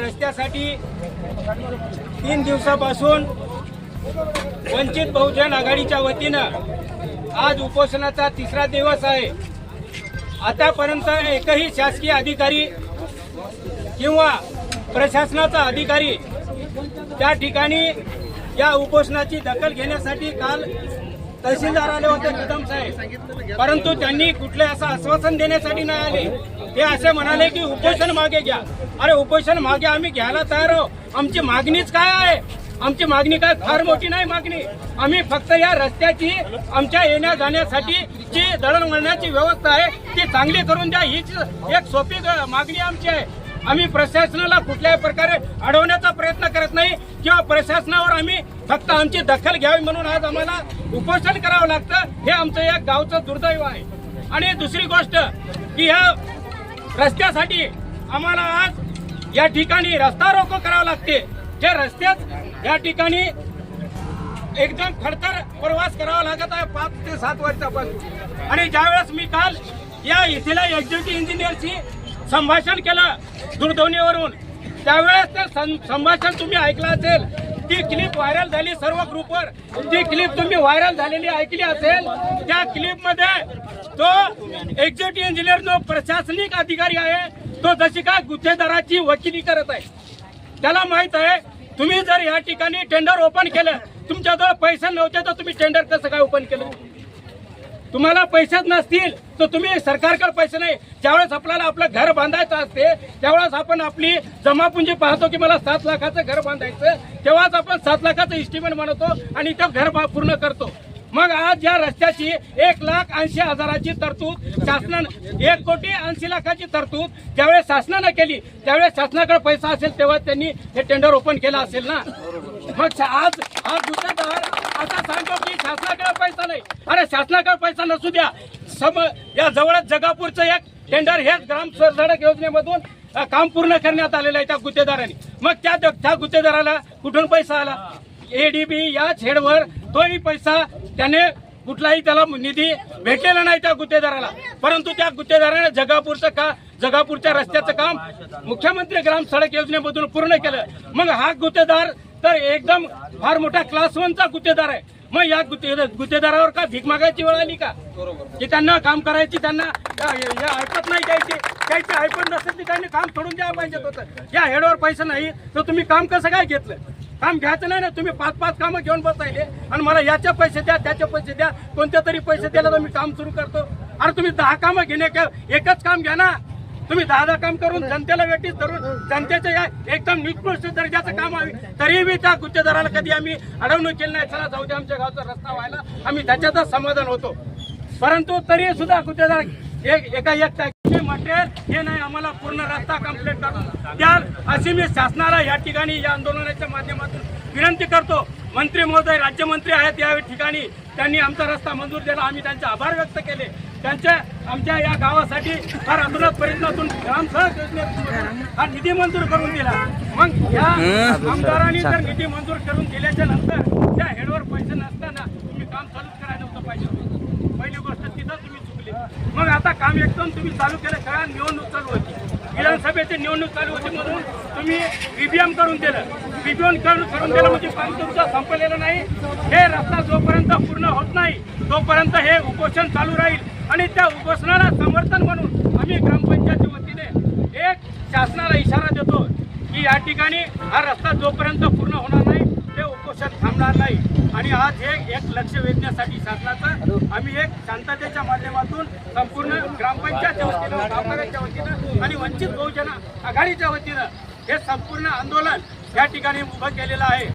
रस्त्यासाठी तीन दिवसापासून वंचित बहुजन आघाडीच्या वतीनं आज उपोषणाचा तिसरा दिवस आहे. आतापर्यंत एकही शासकीय अधिकारी किंवा प्रशासनाचा अधिकारी त्या ठिकाणी या उपोषणाची दखल घेण्यासाठी काल तहसीलदार आले होते कदम साहेब. परंतु त्यांनी कुठले असं आश्वासन देण्यासाठी नाही आले. ते असे म्हणाले की उपोषण मागे घ्या. अरे उपोषण मागे आम्ही घ्यायला तयार आहोत. आमची मागणीच काय आहे? आमची मागणी काय? फार मोठी नाही मागणी. आम्ही फक्त या रस्त्याची आमच्या येण्या जाण्यासाठी जी दळणवळणाची व्यवस्था आहे ती चांगली करून द्या. हीच एक सोपी ग- मागणी आमची आहे. आम्ही प्रशासनाला कुठल्याही प्रकारे अडवण्याचा प्रयत्न करत नाही किंवा प्रशासनावर आम्ही फक्त आमची दखल घ्यावी म्हणून आज आम्हाला उपोषण करावं लागतं. हे आमचं एक गावचं दुर्दैव आहे. आणि दुसरी गोष्ट की ह्या रस्त्यासाठी आम्हाला आज या ठिकाणी रस्ता रोको करावा लागते. जे रस्त्यात या ठिकाणी एकदम खडतर प्रवास करावा लागत आहे पाच ते सात वर्षापासून. आणि ज्यावेळेस मी काल या इथल्या एक्झिक्युटिव्ह इंजिनियरशी संभाषण केलं दूरध्वनीवरून त्यावेळेस ते सं- संभाषण तुम्ही ऐकलं असेल. ती क्लिप व्हायरल झाली सर्व ग्रुपवर ती क्लिप तुम्ही व्हायरल झालेली ऐकली असेल त्या क्लिपमध्ये तो एक्झिक्युटिव्ह इंजिनियर जो प्रशासनिक अधिकारी आहे तो जशी काय गुत्तेदाराची वकिली करत आहे. त्याला माहीत आहे तुम्ही जर या ठिकाणी टेंडर ओपन केलं तुमच्याजवळ पैसे नव्हते तर तुम्ही टेंडर कसं काय ओपन केलं? तुम्हाला पैसेच नसतील तर तुम्ही सरकारकडे पैसे नाही. ज्यावेळेस आपल्याला आपलं घर बांधायचं असते त्यावेळेस आपण आपली जमापुंजी पाहतो की मला सात लाखाचं घर बांधायचं तेव्हाच आपण सात लाखाचं इस्टिमेट म्हणतो आणि ते घर पूर्ण करतो. मग आज या रस्त्याची एक लाख ऐंशी हजाराची तरतूद शासनानं एक कोटी ऐंशी लाखाची तरतूद ज्यावेळेस शासनानं केली त्यावेळेस शासनाकडे पैसा असेल तेव्हा त्यांनी हे टेंडर ओपन केलं असेल ना? मग शा- आज आज दुसऱ्या आता सांगतो की शासनाकडे पैसा नाही. अरे शासनाकडे पैसा नसू द्या. सम या जवळच जगापूरचं एक टेंडर हेच ग्राम सडक योजनेमधून काम पूर्ण करण्यात आलेलं आहे त्या गुत्तेदारांनी. मग त्या त्या गुत्तेदाराला कुठून पैसा आला? एडीबी या छेडवर तोही पैसा त्याने कुठलाही त्याला निधी भेटलेला नाही त्या गुत्तेदाराला. परंतु त्या गुत्तेदाराने जगापूरचं का जगापूरच्या रस्त्याचं काम मुख्यमंत्री ग्राम सडक योजनेमधून पूर्ण केलं. मग हा गुत्तेदार तर एकदम फार मोठा क्लास वनचा गुत्तेदार आहे. मग या गुत्तेदारावर का भीक मागायची वेळ आली का? की त्यांना काम करायची त्यांना या- या ऐकत नाही द्यायची द्यायची ऐकत नसेल की त्यांनी काम सोडून द्यायला पाहिजे होतं. या हेडवर पैसे नाही तर तुम्ही काम कसं काय घेतलं? काम घ्यायचं नाही ना तुम्ही पाच पाच कामं घेऊन बसायले. आणि मला याचे पैसे द्या त्याचे पैसे द्या कोणत्या तरी पैसे द्यायला तर मी काम सुरू करतो. अरे तुम्ही दहा कामं घेणे का एकच काम घ्या ना. तुम्ही दहा दहा काम करून जनतेला वेटीस धरून जनतेच्या या एकदम निकृष्ट दर्जाचं काम व्हावी तरीही मी त्या गुत्तेदाराला कधी आम्ही अडवणूक केली नाही. चला जाऊ दे आमच्या गावचा रस्ता व्हायला. आम्ही त्याच्यातच समाधान होतो. परंतु तरी सुद्धा गुत्तेदार एक एका एक टाकी मटेरियल हे नाही आम्हाला पूर्ण रस्ता कंप्लीट करून त्या अशी मी शासनाला या ठिकाणी या आंदोलनाच्या माध्यमातून विनंती करतो. मंत्री महोदय राज्यमंत्री आहेत या ठिकाणी. त्यांनी आमचा रस्ता मंजूर दिला. आम्ही त्यांचे आभार व्यक्त केले. त्यांच्या आमच्या या गावासाठी फार अधुनात प्रयत्नातून ग्रामसडक योजनेतून हा निधी मंजूर करून दिला. मग या आमदारांनी जर निधी मंजूर करून दिल्याच्या नंतर त्या हेडवर पैसे नसताना तुम्ही काम चालूच करायला नव्हतं पाहिजे होतं. पहिली गोष्ट तिथं तुम्ही चुकले. मग आता काम एकदम तुम्ही चालू केलं कारण निवडणूक चालू होती. विधानसभेची निवडणूक चालू होती म्हणून तुम्ही बीबीएम करून दिलं. बीबीएम करून करून दिलं म्हणजे काम तुमचं संपलेलं नाही. हे रस्ता जोपर्यंत पूर्ण होत नाही तोपर्यंत हे उपोषण चालू राहील. आणि त्या उपोषणाला समर्थन म्हणून आम्ही ग्रामपंचायती वतीने एक शासनाला इशारा देतो की या ठिकाणी हा रस्ता जोपर्यंत पूर्ण होणार नाही ते उपोषण थांबणार नाही. आणि आज हे एक लक्ष वेधण्यासाठी शासनाचं आम्ही एक शांततेच्या माध्यमातून संपूर्ण ग्रामपंचायतच्या वतीनं गावकऱ्यांच्या वतीनं आणि वंचित बहुजन आघाडीच्या वतीनं हे संपूर्ण आंदोलन या ठिकाणी उभं केलेलं आहे.